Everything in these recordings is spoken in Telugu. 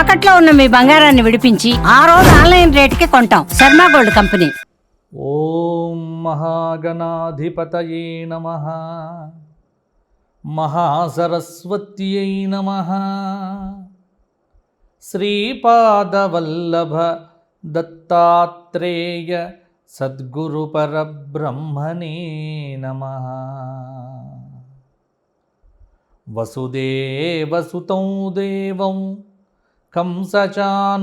తాకట్లో ఉన్న మీ బంగారాన్ని విడిపించి ఆ రోజు ఆన్లైన్ రేటుకి కొంటాం. Sharma gold company. ఓం మహాగణాధిపతయే నమ. మహాసరస్వత్యై నమ. శ్రీపాదవల్లభ దత్తాత్రేయ సద్గురు పరబ్రహ్మణే నమ వసుదేవసుతం దేవం కంసచానూరమర్దనం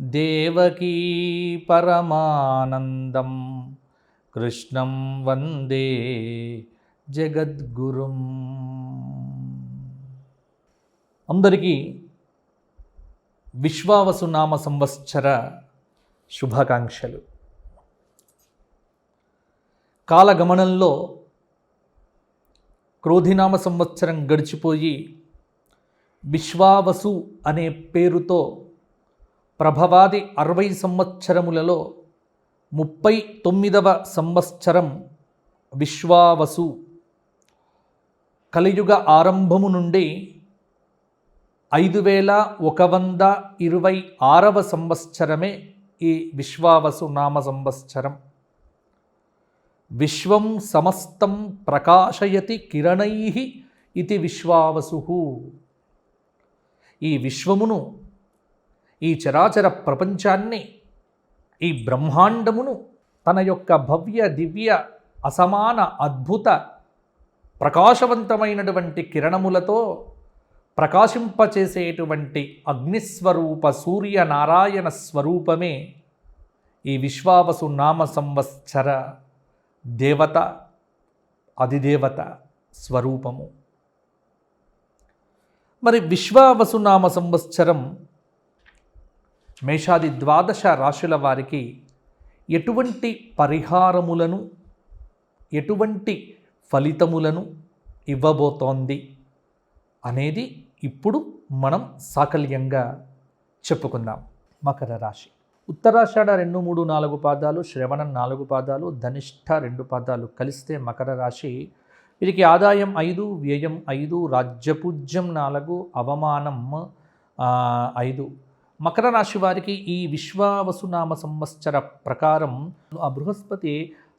దేవకీ పరమానందం కృష్ణం వందే జగద్గురుం. అందరికీ విశ్వావసు నామ సంవత్సర శుభాకాంక్షలు. కాలగమనంలో క్రోధినామ సంవత్సరం గడిచిపోయి విశ్వావసు అనే పేరుతో ప్రభవాది అరవై సంవత్సరములలో ముప్పై తొమ్మిదవ సంవత్సరం విశ్వావసు కలియుగ ఆరంభము నుండి ఐదు వేల ఒక వంద ఇరవై ఆరవ సంవత్సరమే ఈ విశ్వావసు నామ సంవత్సరం. విశ్వం సమస్తం ప్రకాశయతి కిరణై ఇది విశ్వావసు. ఈ విశ్వమును ఈ చరాచర ప్రపంచాన్ని ఈ బ్రహ్మాండమును తన యొక్క భవ్య దివ్య అసమాన అద్భుత ప్రకాశవంతమైనటువంటి కిరణములతో ప్రకాశింపచేసేటువంటి అగ్నిస్వరూప సూర్య నారాయణ స్వరూపమే ఈ విశ్వావసు నామ సంవత్సర దేవత అధిదేవత స్వరూపము. మరి విశ్వావసునామ సంవత్సరం మేషాది ద్వాదశ రాశుల వారికి ఎటువంటి పరిహారములను ఎటువంటి ఫలితములను ఇవ్వబోతోంది అనేది ఇప్పుడు మనం సాకల్యంగా చెప్పుకుందాం. మకర రాశి. ఉత్తరాషాఢ రెండు మూడు నాలుగు పాదాలు శ్రవణం నాలుగు పాదాలు ధనిష్ట రెండు పాదాలు కలిస్తే మకర రాశి వీరికి ఆదాయం ఐదు వ్యయం ఐదు రాజ్యపూజ్యం నాలుగు అవమానం ఐదు. మకర రాశి వారికి ఈ విశ్వావసునామ సంవత్సర ప్రకారం ఆ బృహస్పతి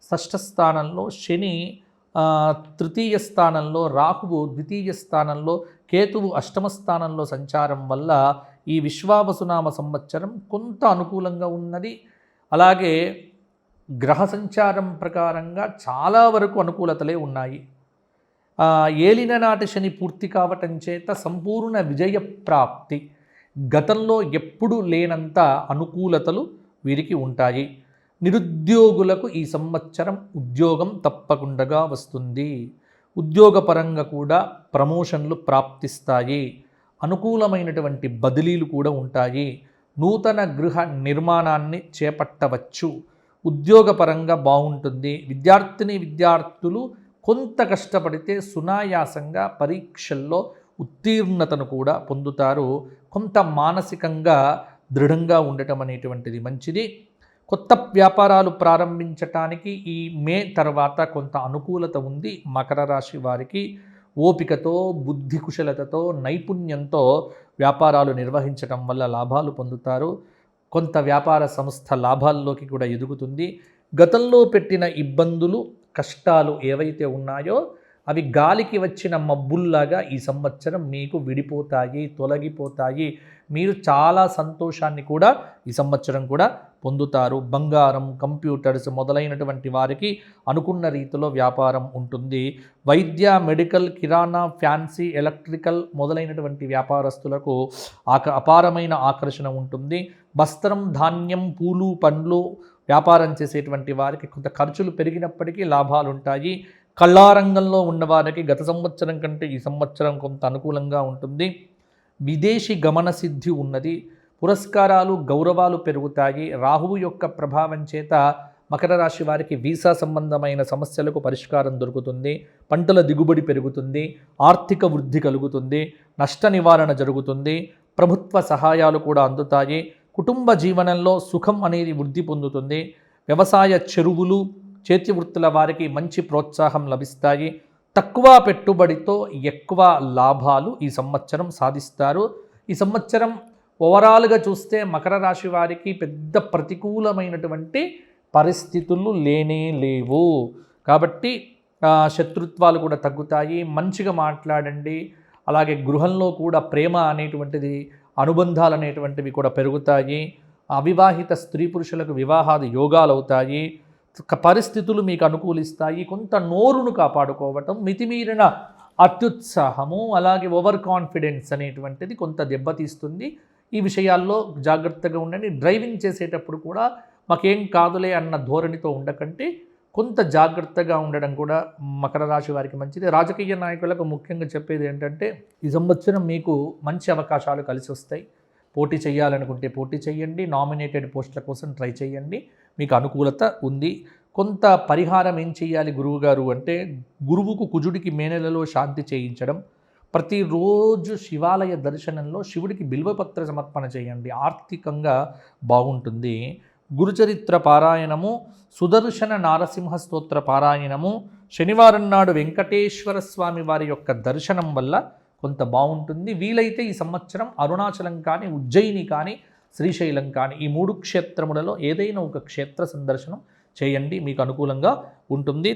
షష్ఠ స్థానంలో శని తృతీయ స్థానంలో రాహువు ద్వితీయ స్థానంలో కేతువు అష్టమ స్థానంలో సంచారం వల్ల ఈ విశ్వావసునామ సంవత్సరం కొంత అనుకూలంగా ఉన్నది. అలాగే గ్రహ సంచారం ప్రకారంగా చాలా వరకు అనుకూలతలే ఉన్నాయి. ఏలిన నాటి శని పూర్తి కావటం చేత సంపూర్ణ విజయ ప్రాప్తి. గతంలో ఎప్పుడు లేనంత అనుకూలతలు వీరికి ఉంటాయి. నిరుద్యోగులకు ఈ సంవత్సరం ఉద్యోగం తప్పకుండా వస్తుంది. ఉద్యోగపరంగా కూడా ప్రమోషన్లు ప్రాప్తిస్తాయి. అనుకూలమైనటువంటి బదిలీలు కూడా ఉంటాయి. నూతన గృహ నిర్మాణాన్ని చేపట్టవచ్చు. ఉద్యోగపరంగా బాగుంటుంది. విద్యార్థిని విద్యార్థులు కొంత కష్టపడితే సునాయాసంగా పరీక్షల్లో ఉత్తీర్ణతను కూడా పొందుతారు. కొంత మానసికంగా దృఢంగా ఉండటం అనేటువంటిది మంచిది. కొత్త వ్యాపారాలు ప్రారంభించటానికి ఈ మే తర్వాత కొంత అనుకూలత ఉంది మకర రాశి వారికి. ఓపికతో బుద్ధి కుశలతతో నైపుణ్యంతో వ్యాపారాలు నిర్వహించటం వల్ల లాభాలు పొందుతారు. కొంత వ్యాపార సంస్థ లాభాల్లోకి కూడా ఎదుగుతుంది. గతంలో పెట్టిన ఇబ్బందులు కష్టాలు ఏవైతే ఉన్నాయో అవి గాలికి వచ్చిన మబ్బుల్లాగా ఈ సంవత్సరం మీకు విడిపోతాయి తొలగిపోతాయి. మీరు చాలా సంతోషాన్ని కూడా ఈ సంవత్సరం కూడా పొందుతారు. బంగారం కంప్యూటర్స్ మొదలైనటువంటి వారికి అనుకున్న రీతిలో వ్యాపారం ఉంటుంది. వైద్య మెడికల్ కిరాణా ఫ్యాన్సీ ఎలక్ట్రికల్ మొదలైనటువంటి వ్యాపారస్తులకు ఆక అపారమైన ఆకర్షణ ఉంటుంది. వస్త్రం ధాన్యం పూలు పండ్లు వ్యాపారం చేసేటువంటి వారికి కొంత ఖర్చులు పెరిగినప్పటికీ లాభాలు ఉంటాయి. కళారంగంలో ఉన్నవారికి గత సంవత్సరం కంటే ఈ సంవత్సరం కొంత అనుకూలంగా ఉంటుంది. విదేశీ గమన సిద్ధి ఉన్నది. పురస్కారాలు గౌరవాలు పెరుగుతాయి. రాహువు యొక్క ప్రభావం చేత మకర రాశి వారికి వీసా సంబంధమైన సమస్యలకు పరిష్కారం దొరుకుతుంది. పంటల దిగుబడి పెరుగుతుంది. ఆర్థిక వృద్ధి కలుగుతుంది. నష్ట నివారణ జరుగుతుంది. ప్రభుత్వ సహాయాలు కూడా అందుతాయి. కుటుంబ జీవనంలో సుఖం అనేది వృద్ధి పొందుతుంది. వ్యవసాయ చెరువులు చేతి వృత్తుల వారికి మంచి ప్రోత్సాహం లభిస్తాయి. తక్కువ పెట్టుబడితో ఎక్కువ లాభాలు ఈ సంవత్సరం సాధిస్తారు. ఈ సంవత్సరం ఓవరాల్గా చూస్తే మకర రాశి వారికి పెద్ద ప్రతికూలమైనటువంటి పరిస్థితులు లేనే లేవు. కాబట్టి శత్రుత్వాలు కూడా తగ్గుతాయి. మంచిగా మాట్లాడండి. అలాగే గృహంలో కూడా ప్రేమ అనేటువంటిది అనుబంధాలు అనేటువంటివి కూడా పెరుగుతాయి. అవివాహిత స్త్రీ పురుషులకు వివాహాది యోగాలు అవుతాయి పరిస్థితులు మీకు అనుకూలిస్తాయి. కొంత నోరును కాపాడుకోవటం మితిమీరిన అత్యుత్సాహము అలాగే ఓవర్ కాన్ఫిడెన్స్ అనేటువంటిది కొంత దెబ్బతీస్తుంది. ఈ విషయాల్లో జాగ్రత్తగా ఉండండి. డ్రైవింగ్ చేసేటప్పుడు కూడా మాకేం కాదులే అన్న ధోరణితో ఉండకంటే కొంత జాగ్రత్తగా ఉండడం కూడా మకర రాశి వారికి మంచిది. రాజకీయ నాయకులకు ముఖ్యంగా చెప్పేది ఏంటంటే ఈ సంవత్సరం మీకు మంచి అవకాశాలు కలిసి వస్తాయి. పోటీ చేయాలనుకుంటే పోటీ చేయండి. నామినేటెడ్ పోస్టుల కోసం ట్రై చేయండి. మీకు అనుకూలత ఉంది. కొంత పరిహారం ఏం చేయాలి గురువు గారు అంటే గురువుకు కుజుడికి మే నెలలో శాంతి చేయించడం. ప్రతిరోజు శివాలయ దర్శనంలో శివుడికి బిల్వపత్ర సమర్పణ చేయండి. ఆర్థికంగా బాగుంటుంది. గురుచరిత్ర పారాయణము సుదర్శన నారసింహ స్తోత్ర పారాయణము శనివారం నాడు వెంకటేశ్వర స్వామి వారి యొక్క దర్శనం వల్ల కొంత బాగుంటుంది. వీలైతే ఈ సంవత్సరం అరుణాచలం కానీ ఉజ్జయిని కానీ శ్రీశైలం కానీ ఈ మూడు క్షేత్రములలో ఏదైనా ఒక క్షేత్ర సందర్శనం చేయండి. మీకు అనుకూలంగా ఉంటుంది.